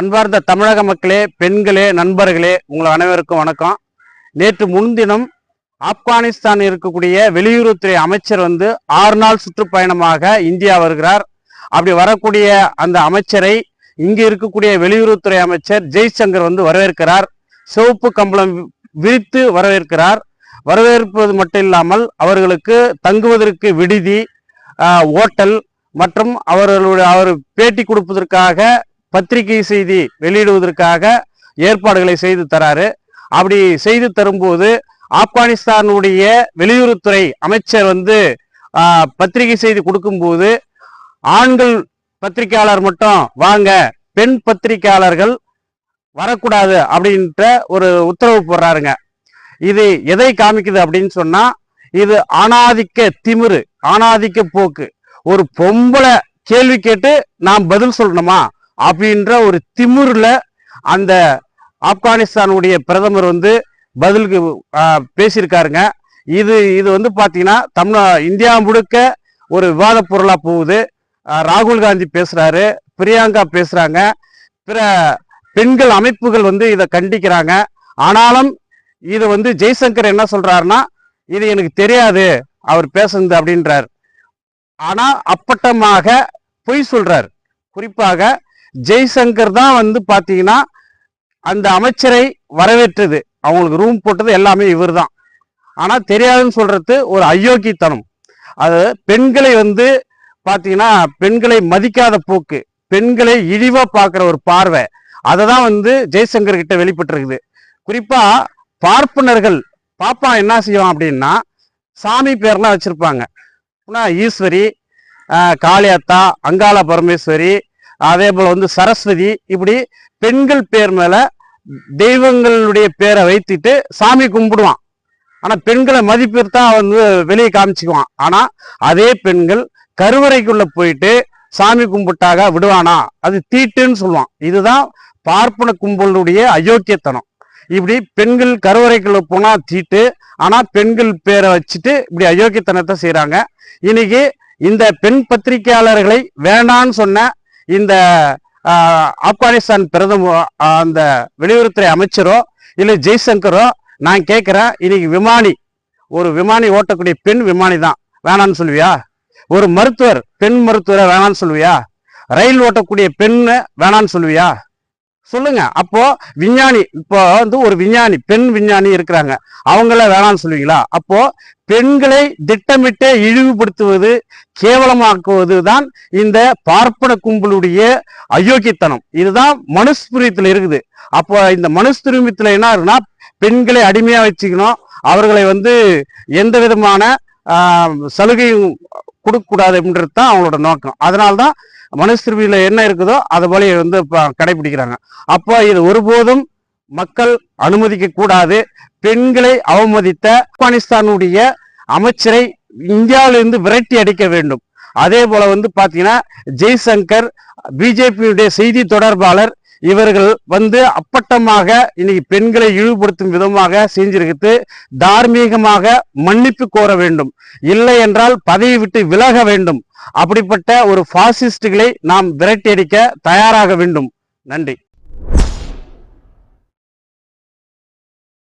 அன்பார்ந்த தமிழக மக்களே பெண்களே நண்பர்களே உங்கள் அனைவருக்கும் வணக்கம். நேற்று முன்தினம் ஆப்கானிஸ்தான் இருக்கக்கூடிய வெளியுறவுத்துறை அமைச்சர் வந்து ஆறு நாள் சுற்றுப்பயணமாக இந்தியா வருகிறார். அப்படி வரக்கூடிய அந்த அமைச்சரை இங்கு இருக்கக்கூடிய வெளியுறவுத்துறை அமைச்சர் ஜெய்சங்கர் வந்து வரவேற்கிறார். சிவப்பு கம்பளம் விரித்து வரவேற்கிறார். வரவேற்பது மட்டும் இல்லாமல் அவர்களுக்கு தங்குவதற்கு விடுதி ஓட்டல் மற்றும் அவர்களுடைய அவர் பேட்டி கொடுப்பதற்காக பத்திரிகை செய்தி வெளியிடுவதற்காக ஏற்பாடுகளை செய்து தராரு. அப்படி செய்து தரும்போது ஆப்கானிஸ்தானுடைய வெளியுறவுத்துறை அமைச்சர் வந்து பத்திரிகை செய்தி கொடுக்கும்போது ஆண்கள் பத்திரிகையாளர் மட்டும் வாங்க பெண் பத்திரிகையாளர்கள் வரக்கூடாது அப்படின்ற ஒரு உத்தரவு போடுறாருங்க. இது எதை காமிக்குது அப்படின்னு சொன்னா இது ஆணாதிக்க திமிரு ஆணாதிக்க போக்கு. ஒரு பொம்பளை கேள்வி கேட்டு நாம் பதில் சொல்லணுமா? அப்படின்ற ஒரு திமுறில் அந்த ஆப்கானிஸ்தானுடைய பிரதமர் வந்து பதிலுக்கு பேசியிருக்காருங்க. இது இது வந்து பார்த்தீங்கன்னா தமிழ் இந்தியா முழுக்க ஒரு விவாத பொருளாக போகுது. ராகுல் காந்தி பேசுகிறாரு பிரியங்கா பேசுகிறாங்க பிற பெண்கள் அமைப்புகள் வந்து இதை கண்டிக்கிறாங்க. ஆனாலும் இது வந்து ஜெய்சங்கர் என்ன சொல்கிறாருன்னா இது எனக்கு தெரியாது அவர் பேசுனது அப்படின்றார். ஆனால் அப்பட்டமாக பொய் சொல்கிறார் குறிப்பாக ஜெய்சங்கர் தான் வந்து பார்த்தீங்கன்னா அந்த அமைச்சரை வரவேற்றது. அவங்களுக்கு ரூம் போட்டது எல்லாமே இவர்தான். ஆனால் தெரியாதுன்னு சொல்கிறது ஒரு அயோக்கியத்தனம். அது பெண்களை வந்து பார்த்தீங்கன்னா பெண்களை மதிக்காத போக்கு பெண்களை இழிவாக பார்க்குற ஒரு பார்வை அதை தான் வந்து ஜெய்சங்கர் கிட்ட வெளிப்பட்டிருக்குது. குறிப்பாக பார்ப்பனர்கள் பாப்பா என்ன செய்வான் அப்படின்னா சாமி பேர்லாம் வச்சுருப்பாங்க. ஈஸ்வரி காளியாத்தா அங்காள பரமேஸ்வரி அதே போல வந்து சரஸ்வதி இப்படி பெண்கள் பேர் மேல தெய்வங்களுடைய பேரை வைத்துட்டு சாமி கும்பிடுவான். ஆனா பெண்களை மதிப்பித்தான் வந்து வெளியே காமிச்சுக்குவான். ஆனா அதே பெண்கள் கருவறைக்குள்ள போயிட்டு சாமி கும்பிட்டாக விடுவானா? அது தீட்டுன்னு சொல்லுவான். இதுதான் பார்ப்பன கும்பலுடைய அயோக்கியத்தனம். இப்படி பெண்கள் கருவறைக்குள்ள போனா தீட்டு ஆனா பெண்கள் பேரை வச்சுட்டு இப்படி அயோக்கியத்தனத்தை செய்கிறாங்க இன்னைக்கு இந்த பெண் பத்திரிகையாளர்களை வேண்டான்னு சொன்ன இந்த ஆப்கானிஸ்தான் பிரதம அந்த வெளியுறவுத்துறை அமைச்சரோ இல்லை ஜெய்சங்கரோ நான் கேட்குறேன் இன்னைக்கு விமானி ஒரு விமானி ஓட்டக்கூடிய பெண் விமானி தான். வேணான்னு சொல்லுவியா? ஒரு மருத்துவர் பெண் மருத்துவரை வேணான்னு சொல்லுவியா? ரயில் ஓட்டக்கூடிய பெண்ணு வேணான்னு சொல்லுவியா? சொல்லுங்க. அப்போ விஞ்ஞானி இப்போ வந்து ஒரு விஞ்ஞானி பெண் விஞ்ஞானி இருக்கிறாங்க. அவங்கள வேணாம்னு சொல்லுவீங்களா? அப்போ பெண்களை திட்டமிட்டு இழிவுபடுத்துவது கேவலமாக்குவது தான் இந்த பார்ப்பன கும்பலுடைய அயோக்கியத்தனம். இதுதான் மனுஸ்பிரியத்துல இருக்குது. அப்போ இந்த மனுஸ்பிரியத்துல என்ன இருக்குன்னா பெண்களை அடிமையா வச்சுக்கணும். அவர்களை வந்து எந்த விதமான சலுகையும் கொடுக்கக்கூடாது அப்படின்றது தான் அவங்களோட நோக்கம். அதனால்தான் மனுஸ்திருவியில என்ன இருக்குதோ அதை போல வந்து கடைபிடிக்கிறாங்க. அப்போ இது ஒருபோதும் மக்கள் அனுமதிக்க கூடாது. பெண்களை அவமதித்த ஆப்கானிஸ்தானுடைய அமைச்சரை இந்தியாவிலிருந்து விரட்டி அடிக்க வேண்டும். அதே போல வந்து பாத்தீங்கன்னா ஜெய்சங்கர் பிஜேபியுடைய செய்தி தொடர்பாளர் இவர்கள் வந்து அப்பட்டமாக இன்னைக்கு பெண்களை இழிவுபடுத்தும் விதமாக செஞ்சிருக்கிறது தார்மீகமாக மன்னிப்பு கோர வேண்டும். இல்லை என்றால் பதவி விட்டு விலக வேண்டும். அப்படிப்பட்ட ஒரு பாசிஸ்டுகளை நாம் விரட்டியடிக்க தயாராக வேண்டும். நன்றி.